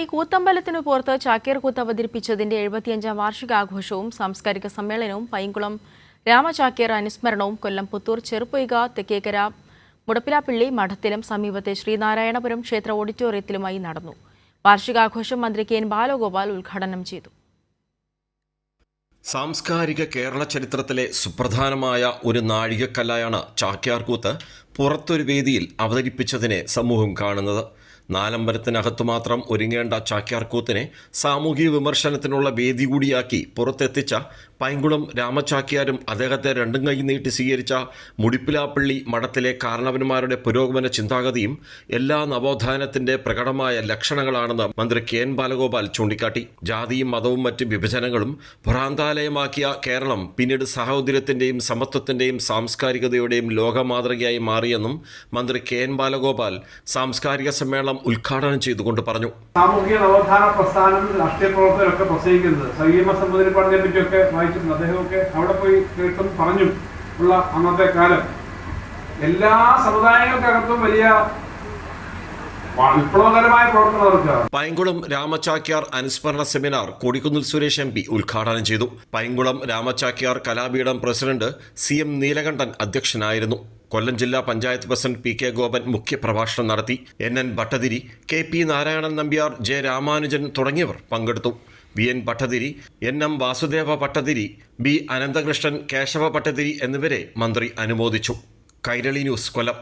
ഈ കൂത്തമ്പലത്തിനു പുറത്ത് ചാക്യാർ കൂത്ത് അവതരിപ്പിച്ചതിന്റെ എഴുപത്തിയഞ്ചാം വാർഷികാഘോഷവും സാംസ്കാരിക സമ്മേളനവും പൈങ്കുളം രാമചാക്യാർ അനുസ്മരണവും കൊല്ലം പുത്തൂർ ചെറുപ്പൊയ്ക തെക്കേക്കര മുടപ്പിലാപ്പള്ളി മഠത്തിലും സമീപത്തെ ശ്രീനാരായണപുരം ക്ഷേത്ര ഓഡിറ്റോറിയത്തിലുമായി നടന്നു. വാർഷികാഘോഷം മന്ത്രി കെ എൻ ബാലഗോപാൽ ഉദ്ഘാടനം ചെയ്തു. സാംസ്കാരിക കേരള ചരിത്രത്തിലെ സുപ്രധാനമായ ഒരു നാഴികക്കല്ലായാണ് ചാക്യാർകൂത്ത് പുറത്തൊരു വേദിയിൽ അവതരിപ്പിച്ചതിനെ സമൂഹം കാണുന്നത്. നാലമ്പലത്തിനകത്തു മാത്രം ഒരുങ്ങേണ്ട ചാക്യാർകൂത്തിനെ സാമൂഹിക വിമർശനത്തിനുള്ള വേദി കൂടിയാക്കി പുറത്തെത്തിച്ച പൈങ്കുളം രാമചാക്യാരും അദ്ദേഹത്തെ രണ്ടും കൈ നീട്ടി സ്വീകരിച്ച മുടിപ്പിലാപ്പള്ളി മഠത്തിലെ കാരണവന്മാരുടെ പുരോഗമന ചിന്താഗതിയും എല്ലാ നവോത്ഥാനത്തിന്റെ പ്രകടമായ ലക്ഷണങ്ങളാണെന്ന് മന്ത്രി കെ എൻ ബാലഗോപാൽ ചൂണ്ടിക്കാട്ടി. ജാതിയും മതവും മറ്റ് വിഭജനങ്ങളും ഭ്രാന്താലയമാക്കിയ കേരളം പിന്നീട് സഹോദര്യത്തിന്റെയും സമത്വത്തിന്റെയും സാംസ്കാരികതയുടെയും ലോകമാതൃകയായി മാറിയെന്നും മന്ത്രി കെ എൻ ബാലഗോപാൽ സാംസ്കാരിക സമ്മേളനം ഉദ്ഘാടനം ചെയ്തുകൊണ്ട് പറഞ്ഞു. സാമൂഹിക നവോത്ഥാന പ്രസ്ഥാനം രാഷ്ട്രീയ പ്രവർത്തകരൊക്കെ പ്രസംഗിക്കുന്നത് സംഗീത സമുദ്രി പഠനത്തെ പറ്റിയൊക്കെ വായിച്ചിട്ടുണ്ട് അദ്ദേഹമൊക്കെ അവിടെ പോയി കേട്ടും പറഞ്ഞും. ഉള്ള അന്നത്തെ കാലം. എല്ലാ സമുദായങ്ങൾക്കകത്തും വലിയ പൈങ്കുളം രാമചാക്യാർ അനുസ്മരണ seminar Kodikunnil Suresh M P ഉദ്ഘാടനം ചെയ്തു. Painkulam Ramachakyar Kalapeetham president C M Neelakandan അധ്യക്ഷനായിരുന്നു. കൊല്ലം ജില്ലാ panchayat president P K Gopan മുഖ്യപ്രഭാഷണം നടത്തി. N N Bhattathiri K P Narayanan Nambiar J Ramanujan തുടങ്ങിയവർ പങ്കെടുത്തു. V N Bhattathiri N M Vasudeva Bhattathiri B Ananthakrishnan Kesava Bhattathiri എന്നിവരെ മന്ത്രി അനുമോദിച്ചു. Kairali news കൊല്ലം.